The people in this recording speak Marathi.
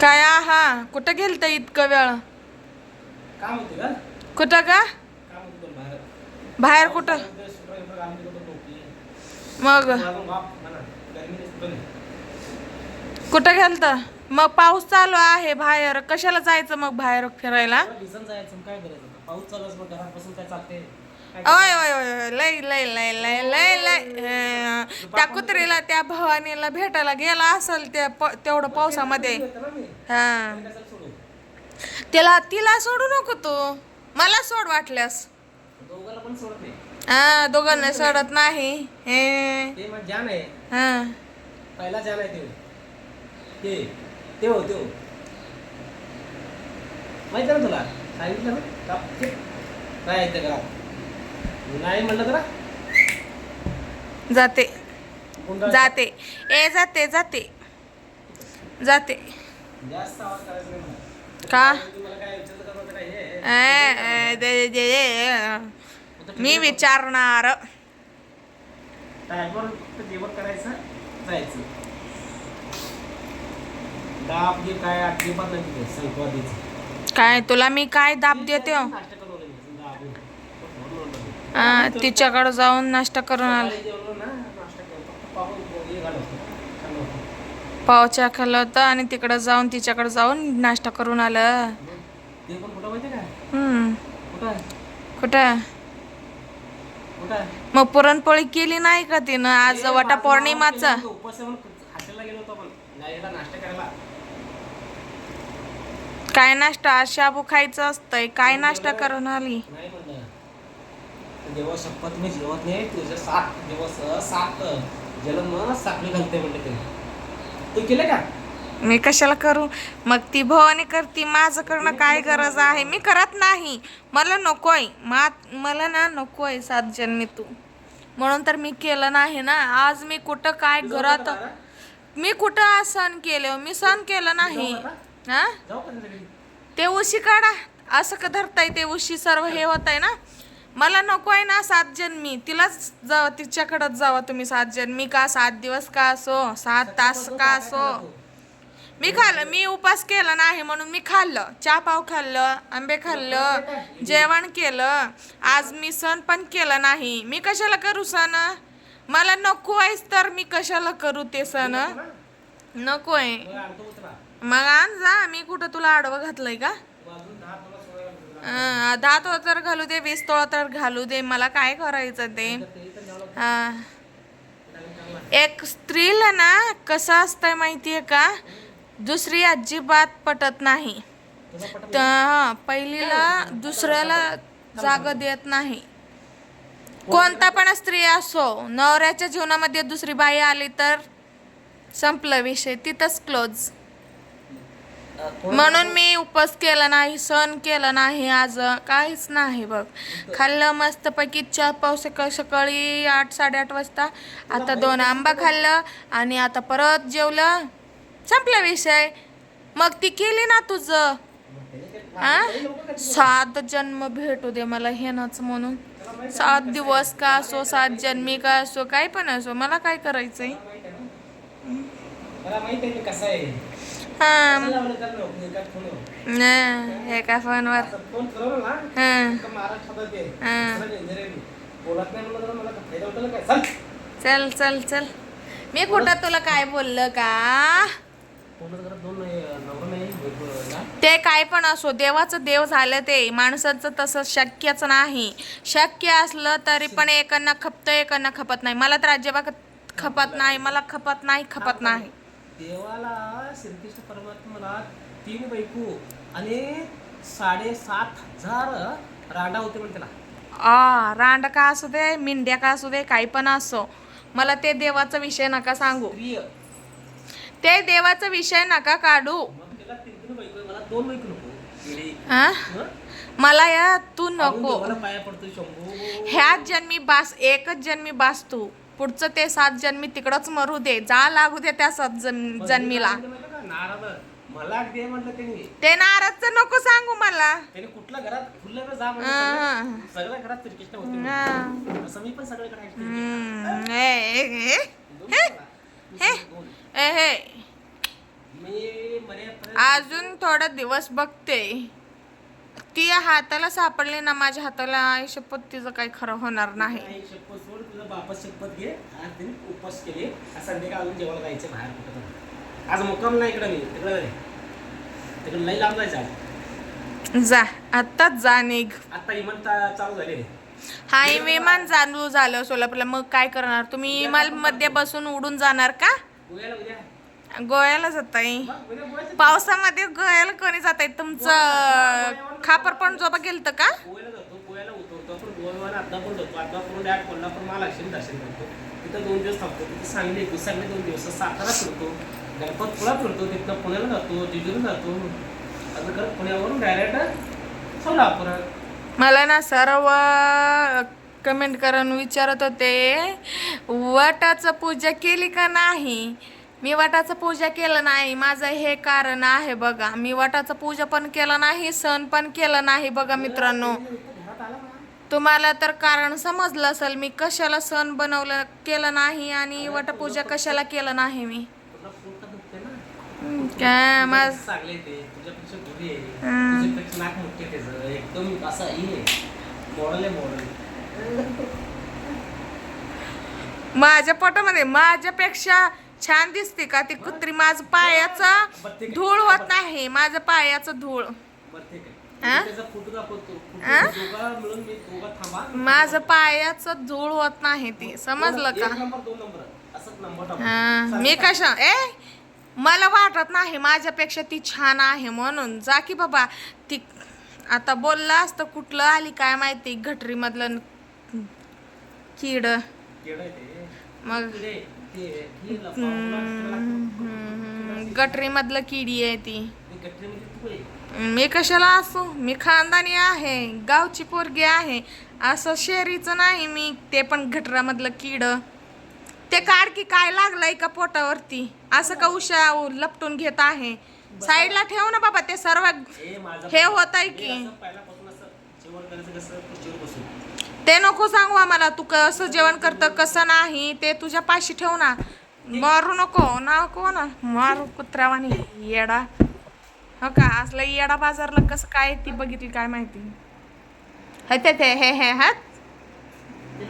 काय आहा? कुठं गेलत इतकं वेळ? काम होते का? कुठं का काम होतं तुला बाहेर. बाहेर कुठं. मग. कुठं गेलत? मग पाऊस चालू आहे बाहेर. कशाला जायचं मग बाहेर फिरायला? जायचं काय करायचं? पाऊस चालू असं मग घरात बसून काय चालते काय ओय ओय ओय ओय, लय लय लय लय लय लय. अं, त्या कुत्रीला त्या भवानीला भेटायला गेला असेल त्या प- तेवढं पावसामध्ये. हा. मी कशाला सोडू? तिला तिला सोडू नको तू. मला सोड वाटल्यास. दोघाला पण सोडत नाही हा दोघांना सोडत नाही. हे. ते मग जान आहे. हा. पहिला जान आहे ते. ते ते हो ते हो. माहिती आहे ना तुला? सांगितलं ना? का- ते नाही म्हणलं तर जाते. जाते. ए जाते जाते. जाते. का? दे- दे- दे. मी विचारणार. करायचं जायचं. दाब काय संकवादीचं काय तुला मी काय दाब देते हो? नाश्ता करून आले मी. दाब घे. म्हणून म्हणलं मी. हा, तिच्याकडे जाऊन नाश्ता करून आले. पावच्या खाल्लं होतं आणि तिकडं जाऊन तिच्याकडे जाऊन नाश्ता करून आलं. कुठं? मग पुरणपोळी केली नाही का तिनं? आज वटा पौर्णिमाचा. काय नाश्ता? आज शाबू खायचं असतंय. काय नाश्ता करून आली? नाही म्हणलं देवा शपथ मी जेवत नाही तुझे सात दिवस सात जन्म साखळी घालते म्हणलं ते. तू केले का? मी कशाला करू? मग ती भवानी करती माझं करणं काय गरज आहे? मी करत नाही. मला नकोय मा मला ना नकोय सात जन्मी तू. म्हणून तर मी केलं नाही ना. आज मी कुठं काय घरात मी कुठं आज सण केलं? मी सण केलं नाही. हा? ते उशी काढा. असं का धरताय ते उशी? सर्व हे होत आहे ना? मला नको आहे ना सात जन्मी. तिलाच जावं तिच्याकडंच जावा तुम्ही सात जन्मी. का सात दिवस का असो? सात तास का असो? मी खाल्लं मी उपास केला नाही म्हणून मी खाल्लं. चहा पाव खाल्लं आंबे खाल्लं जेवण केलं. आज मी सण पण केलं नाही. मी कशाला करू सण? मला नको आहेस तर मी कशाला करू ते सण? नको आहे. मग आण जा. मी कुठं तुला आडवं घातलंय का मग अजून दहा तुला हां दहा तोळा तर घालू दे वीस तोळा तर घालू दे मला काय करायचं ते? हां एक स्त्रीला ना कसं असतंय माहितीये का? दुसरी अजिबात पटत नाही. तर पहिलीला दुसऱ्याला जागा देत नाही. कोणता पण स्त्री असो नवऱ्याच्या जीवनामध्ये दुसरी बाई आली तर संपलं विषय तिथंच क्लोज म्हणून मी उपवास केला नाही सण केला नाही आज काहीच नाही बघ. खाल्लं मस्तपैकी चार पाव सकाळी आठ साडेआठ वाजता. आता दोन आंबा खाल्लं आणि आता परत जेवलं. संपला विषय. मग ती केली ना तुझं. हा सात जन्म भेटू दे मला हेनच म्हणून. सात दिवस का असो सात जन्मी का असो काय पण असो मला काय करायचंय? हा. एका फोनवर. चल. चल चल मी कुठं तुला काय बोललं का. ते काय पण असो देवाचं देव झालं ते. माणसाचं तसं शक्यच नाही. शक्य असलं तरी पण एकांना खपतं एकांना खपत नाही. मला तर अजिबात खपत नाही मला खपत नाही खपत नाही. देवाला श्रीकृष्ण परमात्म्याला तीन बायको आणि साडेसात हजार रांडा होते त्याला. आ रांड का असू दे मिंड्या का असू दे काही पण असो. मला ते देवाचा विषय नका सांगू. प्रिय ते देवाचा विषय नका काढू. मग त्याला तीन तीन बायको आहे, मला दोन बायको नको. येडी. हा हं? मला या तू नको. देवाला पाया पडतो शंभू. ह्याच जन्मी बास एकच जन्मी बास तू. पुढचं ते सात जन्मी तिकडच मरू दे जा लागू दे त्या सात जन- जन्मीला. नारद मला दे म्हटलं त्यांनी. ते नाराजचं नको सांगू मला. त्याने कुठल्या घरात जा सगळ्या घरात श्रीकृष्ण होते. असं मी पण अजून थोडा दिवस बघते. ती हाताला सापडली ना माझ्या हाताला आई शपथ तिचं काही खरं होणार नाही. आई शपथ सोड तुझा बापा शपथ घे आज तिने उपवास केले. आज संध्याकाळ अजून जेवायला जायचं बाहेर कुठं तरी. आज मुक्काम नाही इकडं मी तिकडं जाय तिकडं लई लांब जायचं आज. जा आत्ताच जा निघ. आता इमान ता- चालू झाले. हा हे विमान चालू झालं सोलापूरला. मग काय करणार? तुम्ही विमानमध्ये बसून उडून जाणार का? उद्याला उद्या. गोव्याला जाताय. पावसामध्ये गोव्याला कोणी जात आहे तुमचं? खापर पण जोबा गेलत का? गोव्याला जातो गोव्याला उतरतो. आपण गोव्याला आदमापूर जातो. आदमापूर डायरेक्ट कोल्हापूर महालक्ष्मी दर्शन करतो. तिथं दोन दिवस थांबतो. तिथे सांगली सांगली दोन दिवस. सातारा फिरतो. गणपतपुळा फिरतो. तिथनं पुण्याला जातो जेजूला जातो. असं करत पुण्यावरून डायरेक्ट सोलापूर. मला ना सर्व कमेंट करून विचारत होते वटाचं पूजा केली का नाही? मी वटाचं पूजा केलं नाही माझं हे कारण आहे बघा. मी वटाचं पूजा पण केलं नाही सण पण केलं नाही बघा मित्रांनो. तुम्हाला तर कारण समजलं असेल मी कशाला सण बनवलं केलं नाही आणि वटपूजा कशाला केलं नाही मी. काय माझ ते तुझ्यापेक्षा गोरी आहे हम्म. तुझ्यापेक्षा नाक मोठे त्याचं एकदम असं हे मॉडल आहे मॉडल माझ्या पोटामध्ये माझ्यापेक्षा छान दिसते का ती कुत्री माझं पायाचं धूळ होत नाही माझं पायाचं धूळ. माझं पायाचं धूळ होत नाही ती. समजलं का. हा. मी. कशा ए मला वाटत नाही माझ्यापेक्षा ती छान आहे म्हणून. जा की बाबा ती आता बोलला असतं कुठलं आली काय माहिती गटरी मधलं कीड. मग किडे, ते, हे लफाफा, गटरी मधलं किडी आहे ती. मी कशाला असू? मी खानदानी आहे गावची पोरगी आहे. असं शेरीचं नाही मी ते पण गटरामधलं किड. ते काढ की काय लागलंय का पोटावरती? असं का उशा लपटून घेत आहे? साईडला ठेव ना बाबा ते सर्व हे होत आहे की. ते नको सांगू आम्हाला. तू कसं जेवण करतं कसं नाही ते तुझ्या पाशी ठेव ना. मारू नको. नको ना? मारू कुत्र्यावानी. येडा. हो का? असलं येडा बाजारला कसं काय ती बघितली काय माहिती? हे ते ते हे हे हात